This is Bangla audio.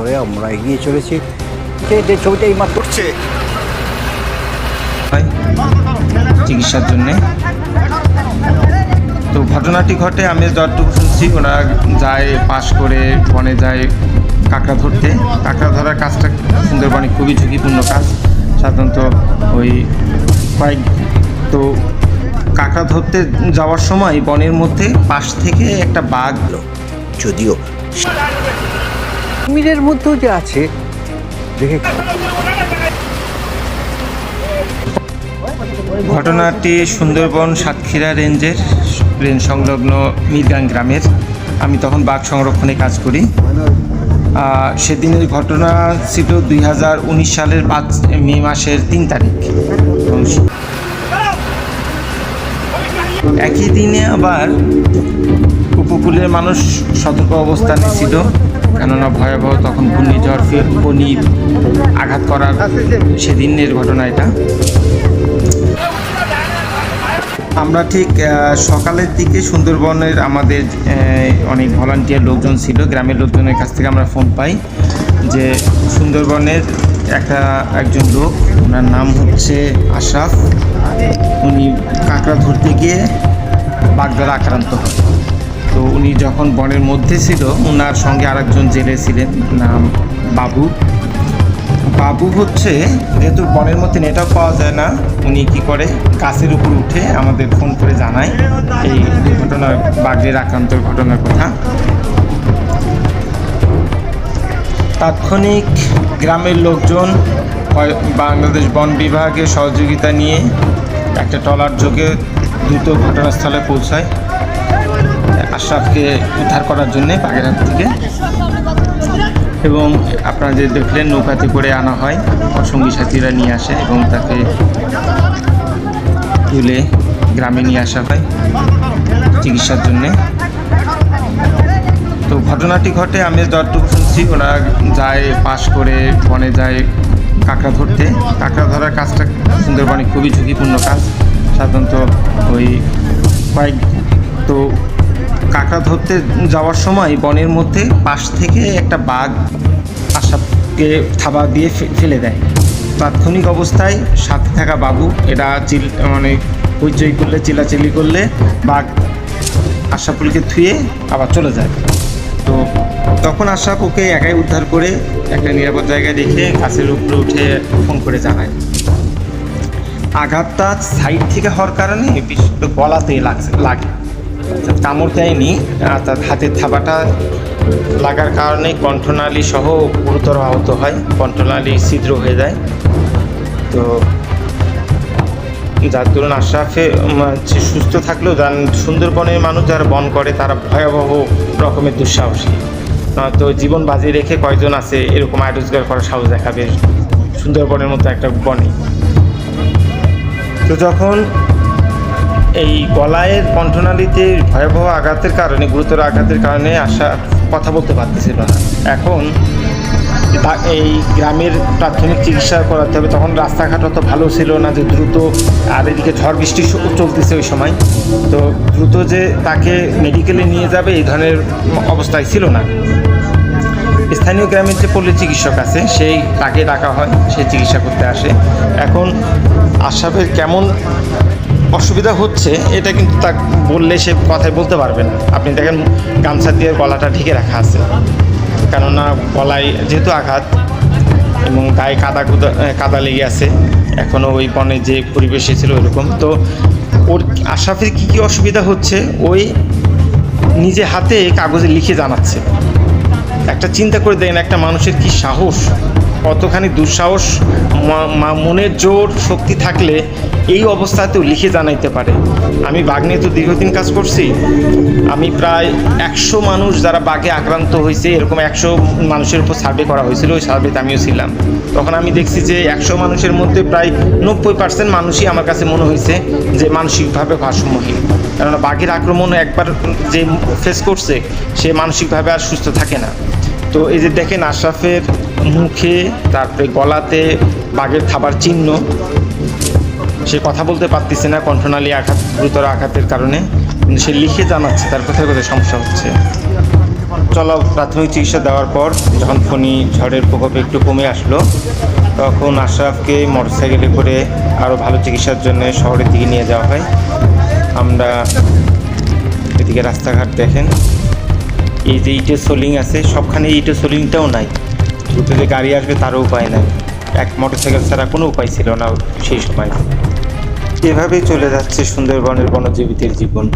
ধরে আমরা এগিয়ে চলেছি। যে যে ছবিটা এই মাত্র করছে চিকিৎসার জন্যে। তো ঘটনাটি ঘটে আমি যতটুকু শুনছি ওরা যায় পাশ করে বনে যায় কাঁকড়া ধরতে। কাঁকড়া ধরার কাজটা সুন্দরবনে খুবই ঝুঁকিপূর্ণ কাজ। সাধারণত ওই কয়েক তো কাঁকড়া ধরতে যাওয়ার সময় বনের মধ্যে পাশ থেকে একটা বাঘ যদিও কুমিরের মধ্যেও যে আছে, দেখে ঘটনাটি সুন্দরবন সাতক্ষীরা রেঞ্জের রেঞ্জ সংলগ্ন মিরগাং গ্রামের। আমি তখন বাঘ সংরক্ষণে কাজ করি। সেদিনের ঘটনা ছিল দুই হাজার উনিশ সালের পাঁচ মে মাসের তিন তারিখ। একই দিনে আবার উপকূলের মানুষ সতর্ক অবস্থানে ছিল। কেননা ভয়াবহ তখন ঘূর্ণিঝড় ফে- ফণি আঘাত করার সেদিনের ঘটনা এটা। আমরা ঠিক সকালের দিকে সুন্দরবনের আমাদের অনেক ভলান্টিয়ার লোকজন ছিল, গ্রামের লোকজনের কাছ থেকে আমরা ফোন পাই যে সুন্দরবনের একটা, একজন লোক, ওনার নাম হচ্ছে আশরাফ, উনি কাঁকড়া ধরতে গিয়ে বাঘ দ্বারা আক্রান্ত হয়। তো উনি যখন বনের মধ্যে ছিল ওনার সঙ্গে আরেকজন জেলে ছিলেন, নাম বাবু। বাবু হচ্ছে, যেহেতু বনের মধ্যে নেটওয়ার্ক পাওয়া যায় না, উনি কি করে? গাছের উপর উঠে আমাদের ফোন করে জানায় এই দুর্ঘটনার বাঘের আক্রান্তর ঘটনার কথা। তাৎক্ষণিক গ্রামের লোকজন বাংলাদেশ বন বিভাগের সহযোগিতা নিয়ে একটা ট্রলার যোগে দ্রুত ঘটনাস্থলে পৌঁছায়। আশরাফকে উদ্ধার করার জন্যে বাগেরহাট থেকে। এবং আপনারা যে দেখলেন নৌকাতে করে আনা হয় সঙ্গী সাথীরা নিয়ে আসে এবং তাকে তুলে গ্রামে নিয়ে আসা হয় চিকিৎসার জন্যে। তো ঘটনাটি ঘটে, আমি যতটুকু শুনছি, ওরা যায় পাশ করে বনে যায় কাঁকড়া ধরতে। কাঁকড়া ধরার কাজটা সুন্দরবনে খুবই ঝুঁকিপূর্ণ কাজ। সাধারণত ওই কয়েক তো কাঁকড়া ধরতে যাওয়ার সময় বনের মধ্যে পাশ থেকে একটা বাঘ আশাকে থাবা দিয়ে ফেলে দেয়। তাৎক্ষণিক অবস্থায় সাথে থাকা বাবু এরা চিল মানে হইচই করলে চিল্লাচিল্লি করলে বাঘ আশরাফুলকে থুয়ে আবার চলে যায়। তো তখন আশরাফ ওকে একাই উদ্ধার করে একটা নিরাপদ জায়গায় রেখে গাছের উপরে উঠে ফোন করে জানায়। আঘাতটা সাইড থেকে হওয়ার কারণে বিশেষ গলাতে লাগে। কামড় দেয়নি অর্থাৎ হাতের থাবাটা লাগার কারণে কণ্ঠনালী সহ গুরুতর আহত হয়। কণ্ঠনালী ছিদ্র হয়ে যায়। তো যার দরুন আশরাফে সুস্থ থাকলেও যান, সুন্দরবনের মানুষ যারা বন করে, তারা ভয়াবহ রকমের দুঃসাহসী। তো জীবন বাজি রেখে কয়জন আছে, এরকম আয় রোজগার করার সাহস দেখাবে সুন্দরবনের মতো একটা বনে। তো যখন এই গলায়ের কণ্ঠনালীতে ভয়াবহ আঘাতের কারণে, গুরুতর আঘাতের কারণে আশা, কথা বলতে পারতেছিল না। এখন এই গ্রামের প্রাথমিক চিকিৎসা করাতে হবে। তখন রাস্তাঘাট অত ভালো ছিল না যে দ্রুত আর এদিকে ঝড় বৃষ্টি চলতেছে ওই সময়। তো দ্রুত যে তাকে মেডিকেলে নিয়ে যাবে এই ধরনের অবস্থায় ছিল না। স্থানীয় গ্রামের যে পল্লী চিকিৎসক আছে, সেই তাকে ডাকা হয়, সে চিকিৎসা করতে আসে। এখন আশরাফের কেমন অসুবিধা হচ্ছে, এটা কিন্তু তা বললে সে কথায় বলতে পারবে না। আপনি দেখেন, গামছা দিয়ে গলাটা ঢেকে রাখা আছে। কেননা গলায় যেহেতু আঘাত এবং গায়ে কাদা কুদা কাদা লেগে আছে এখনও ওই বনে যে পরিবেশে ছিল ওইরকম। তো ওর আশরাফের কী কী অসুবিধা হচ্ছে, ওই নিজে হাতে কাগজে লিখে জানাচ্ছে। একটা চিন্তা করে দেখেন, একটা মানুষের কি সাহস? কতখানি দুঃসাহস মনের জোর, শক্তি থাকলে এই অবস্থাতেও লিখে জানাইতে পারে। আমি বাঘ নিয়ে তো দীর্ঘদিন কাজ করছি। আমি প্রায় একশো মানুষ যারা বাঘে আক্রান্ত হয়েছে, এরকম একশো মানুষের উপর সার্ভে করা হয়েছিল, ওই সার্ভেতে আমিও ছিলাম। তখন আমি দেখছি যে একশো মানুষের মধ্যে প্রায় নব্বই পার্সেন্ট মানুষই আমার কাছে মনে হয়েছে যে মানসিকভাবে ভারসাম্যহীন। কেননা বাঘের আক্রমণ একবার যে ফেস করছে, সে মানসিকভাবে আর সুস্থ থাকে না। তো এই যে দেখেন আশরাফের মুখে, তারপরে গলাতে বাঘের খাবার চিহ্ন। সে কথা বলতে পারতেছে না, কণ্ঠনালী আঘাত, গুরুতর আঘাতের কারণে। কিন্তু সে লিখে জানাচ্ছে, তার কোথায় কোথায় সমস্যা হচ্ছে। চলো, প্রাথমিক চিকিৎসা দেওয়ার পর যখন ফণি ঝড়ের প্রকোপ একটু কমে আসলো, তখন আশরাফকে মোটরসাইকেলে করে আরও ভালো চিকিৎসার জন্য শহরের দিকে নিয়ে যাওয়া হয়। আমরা এদিকে রাস্তাঘাট দেখেন। এই যে ইটের সোলিং আছে, সবখানে ইটের সোলিংটাও নাই। দ্রুত যে গাড়ি আসবে তারও উপায় নাই। এক মোটরসাইকেল ছাড়া কোনো উপায় ছিল না সেই সময়। এভাবেই চলে যাচ্ছে সুন্দরবনের বনজীবীদের জীবন।